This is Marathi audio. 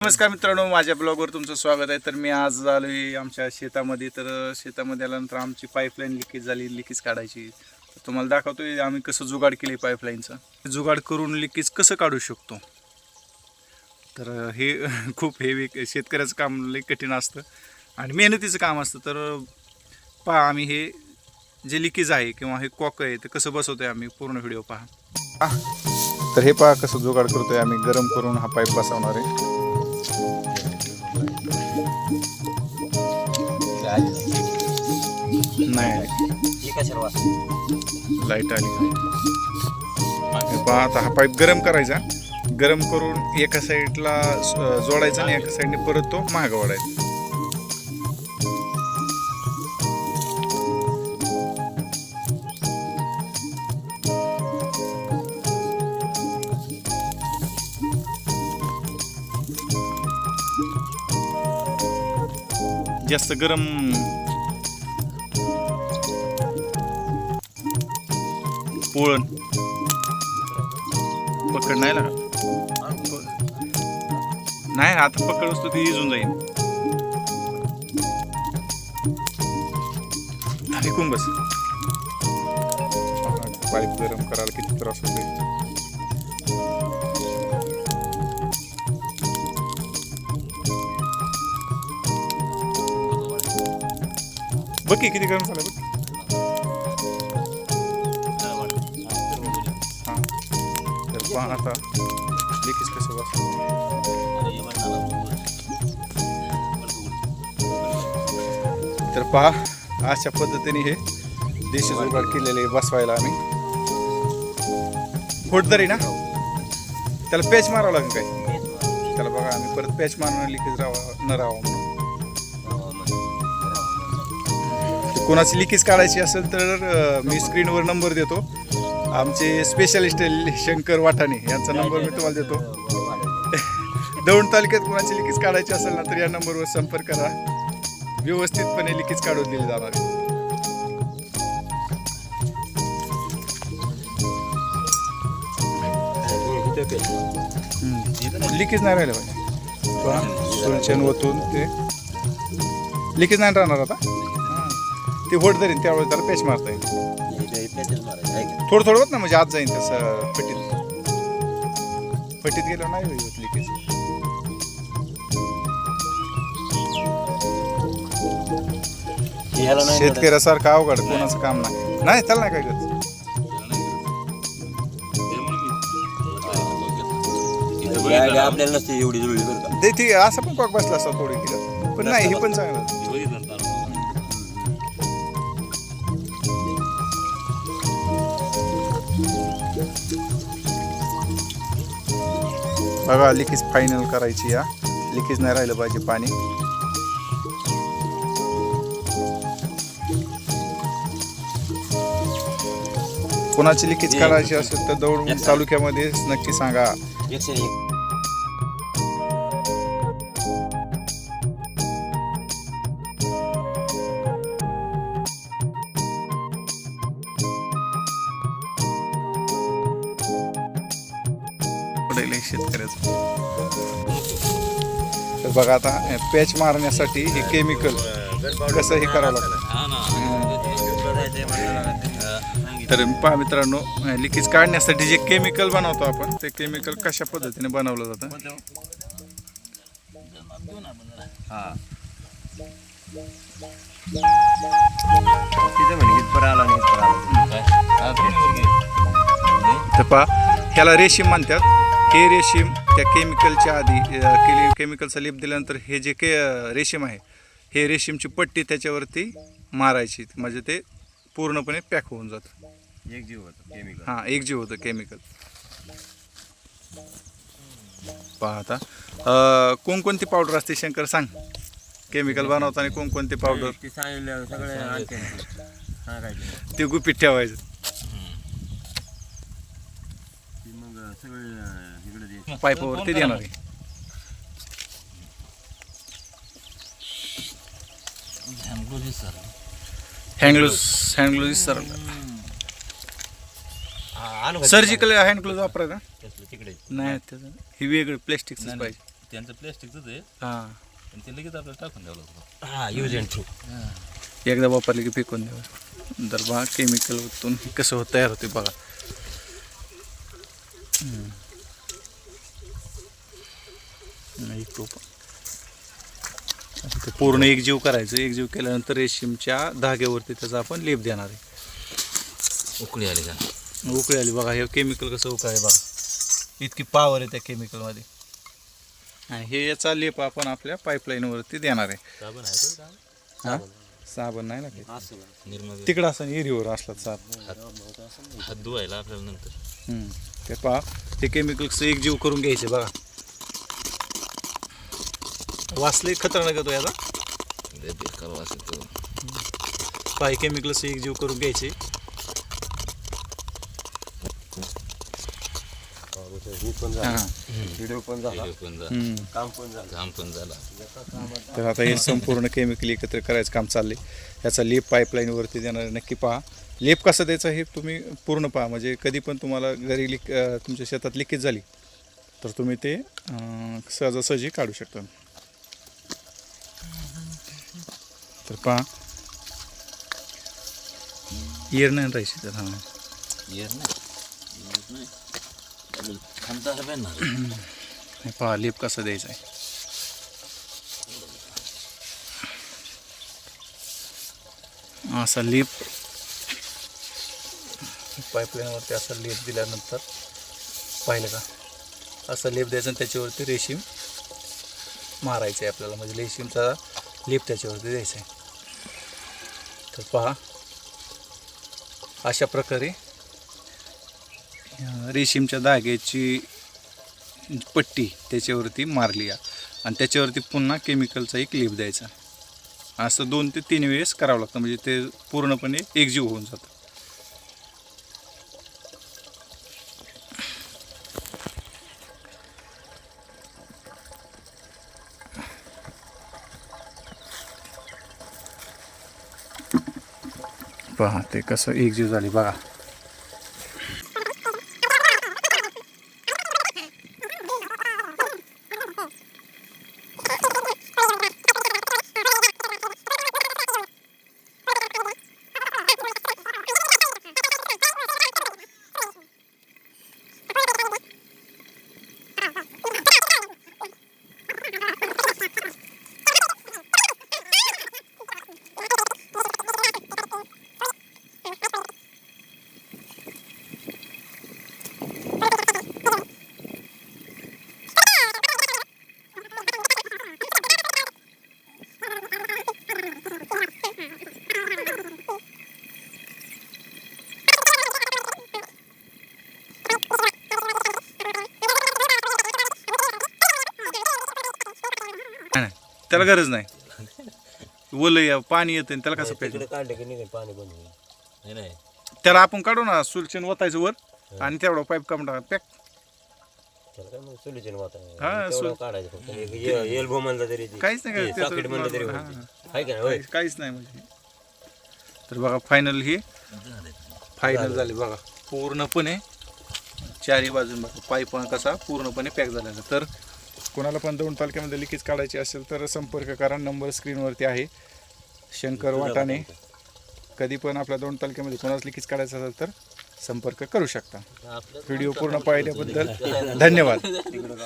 नमस्कार मित्रांनो माझ्या ब्लॉगवर तुमचं स्वागत आहे. तर मी आज आलो आहे आमच्या शेतामध्ये. तर शेतामध्ये आल्यानंतर आमची पाईपलाईन लिकेज झाली लिकेज काढायची. तर तुम्हाला दाखवतोय आम्ही कसं जुगाड केले पाईपलाईनचं जुगाड करून लिकेज कसं काढू शकतो? तर हे खूप हे शेतकऱ्याचं काम लई कठीण असतं. आणि मेहनतीचं काम असतं. तर पहा आम्ही हे जे लिकेज आहे किंवा हे कॉक आहे ते कसं बसवतोय आम्ही? पूर्ण व्हिडिओ पहा. तर हे पहा कसं जुगाड करतोय आम्ही. गरम करून हा पाईप बसवणार आहे. नाही. लाइट आली. हे पहा आता हा पाईप गरम करायचा. गरम करून एका साईडला जोडायचा आणि एका साईडने परत तो मागं ओढायचा. जास्त गरम. पोळण. पकड नाही लागा नाही आता पकड असतो ती इजून जाईल ऐकून बस. पाईप गरम करायला किती त्रास होतो बघ की किती गरम झालं बघ. तर पहा आता लिकेज कसं बस तर पहा अशा पद्धतीने हे देशी जुगाड केलेले बसवायला आम्ही. फोडदरी ना? त्याला पॅच मारावं लागेल काय? त्याला बघा आम्ही परत पॅच मारून लिकेज राहावं न राहावं म्हणून. कोणाची लिकेज काढायची असेल तर मी स्क्रीनवर नंबर देतो. आमचे स्पेशलिस्ट शंकर वाटाणे यांचा नंबर मी तुम्हाला देतो. दौंड तालुक्यात कोणाची लिकेज काढायची असेल ना तर या नंबरवर संपर्क करा. व्यवस्थितपणे लिकेज काढून दिली जाणार आहे. लिकेज नाही राहिलं पाहिजे. पहा, ओतून ते. लिकेज नाही राहणार आता? ते होट धरीन त्यावेळेस त्याला पेच मारता येईल. थोडं थोडं होत ना म्हणजे आत जाईन तसं फटीत फटीत गेलं नाही होत लिकेज शेतकऱ्यासारखं अवघड कोणाचं काम नाही. नाही त्याला नाही काय करत आपल्याला नसते एवढी जुळली बरं का. ते ती असं पण कॉक बसला असता थोडी किलो. पण नाही हे पण चांगलं. बघा लिकेज फायनल करायची या. लिकेज नाही राहिलं पाहिजे पाणी. कोणाची लिकेज करायची असेल तर दौड तालुक्यामध्ये नक्की सांगा. पडेल हे शेतकऱ्याचं. तर बघा आता पॅच मारण्यासाठी हे केमिकल कसं हे करावं लागतं? तर पहा मित्रांनो लिकेज काढण्यासाठी जे केमिकल बनवतो आपण ते केमिकल कशा पद्धतीने बनवलं जातं? आला. तर पहा ह्याला रेशीम म्हणतात. हे रेशीम त्या केमिकलच्या आधी केली केमिकलचा लेप दिल्यानंतर हे जे के रेशीम आहे हे रेशीमची पट्टी त्याच्यावरती मारायची. म्हणजे ते पूर्णपणे पॅक होऊन जातं. एक जीव होता केमिकल हां एक जीव होतं केमिकल पहा आता अ, कोणकोणती पावडर असते शंकर सांग. केमिकल बनवताना कोणकोणती पावडर ते सांगितलं सगळे आणते सांगायचे. ते गुपित ठेवायचं. ती. पाईपावरती देणार आहे हँडग्लोज सर. हा? सर्जिकल हँडग्लोज वापरायचा? तिकडे. नाही त्याचं हे वेगळं प्लॅस्टिकच पाहिजे. त्यांचं प्लॅस्टिकच आहे. हां. आणि ते लगेच आपल्याला टाकून द्यावं लागतं. हा यूज अँड थ्रू एकदा वापरले की फेकून द्यावं. तर बघा केमिकल ओतून हे कसं होत तयार होते बघा. आता ते पूर्ण एकजीव करायचं. एकजीव केल्यानंतर रेशीमच्या धाग्यावरती त्याचा आपण लेप देणार आहे. उकळी आली का? उकळी आली. बघा हे केमिकल कसं उकळे बघा. इतकी पावर आहे त्या केमिकलमध्ये आणि हे याचा लेप आपण आपल्या पाईपलाईनवरती देणार आहे. साबण हा? साबण नाही लागेल निर्मा तिकडं असं एरियावर असला हात धुवायला आपल्याला नंतर. ते पहा ते केमिकल्स एक जीव करून घ्यायचे बघा. वाचले खतरनाक येतो याचा. बेकार वास येतो पहा केमिकल्स एक जीव करून घ्यायचे. हे. पण. झालं व्हिडिओ पण झाला. व्हिडिओ पण झाला. हम्म. काम पण झालं. घाम पण झाला. तर आता हे संपूर्ण केमिकल एकत्र करायचं काम चालले याचा लेप पाईपलाईनवरती देणार आहे. नक्की पहा. लेप कसा द्यायचा हे तुम्ही पूर्ण पहा. म्हणजे कधी पण तुम्हाला घरी लिक तुमच्या शेतात लिकेज झाली तर तुम्ही ते सहजासहजी काढू शकता. तर पहा. इयर नाही राहायची तर हां. नाही. पहा लेप कसा द्यायचा आहे असा लेप. पाईपलाईनवरती असा लेप दिल्यानंतर पाहिलं का? असा लेप द्यायचा आणि त्याच्यावरती रेशीम मारायचं आहे आपल्याला. म्हणजे रेशीमचा लेप त्याच्यावरती द्यायचा आहे तर पहा. अशा प्रकारे रेशीमच्या धाग्याची पट्टी त्याच्यावरती मारली आणि त्याच्यावरती पुन्हा केमिकलचा एक लेप द्यायचा. असं दोन ते तीन वेळेस करावं लागतं. म्हणजे ते पूर्णपणे एकजीव होऊन जातं. पहा ते कसं एकजीव झाली बघा. त्याला गरज नाही. ओलं या पाणी येतं आणि त्याला कसं प्यायचं तिकडे काढलं की निघेल पाणी बंद होईल नाही नाही. त्याला आपण काढू ना सुलचन ओतायचं वर आणि तेवढा पाईप काढून टाका पॅक. त्याला काय मग सोल्युशन हा, वाटा सोल- काढायचं फक्त. एल्बो म्हणलं तरी ते- काहीच नाही ते करायचं. सॉकेट म्हणलं तरी होईल. आहे का नाही? होय? काहीच- काहीच नाही म्हणजे. तर बघा फायनल ही. फायनल झाली बघा. पूर्णपणे चारी बाजून बघा पाईप कसा पूर्णपणे पॅक झालेला तर कोणाला पण दोन तालुक्यामध्ये लिकेज काढायची असेल तर संपर्क करा. नंबर स्क्रीनवरती आहे. शंकर वाटाणे. कधी पण आपल्या दोन तालुक्यामध्ये कोणाला लिकेज काढायचं असेल तर संपर्क करू शकता. आपलं व्हिडिओ पूर्ण पाहिल्याबद्दल धन्यवाद.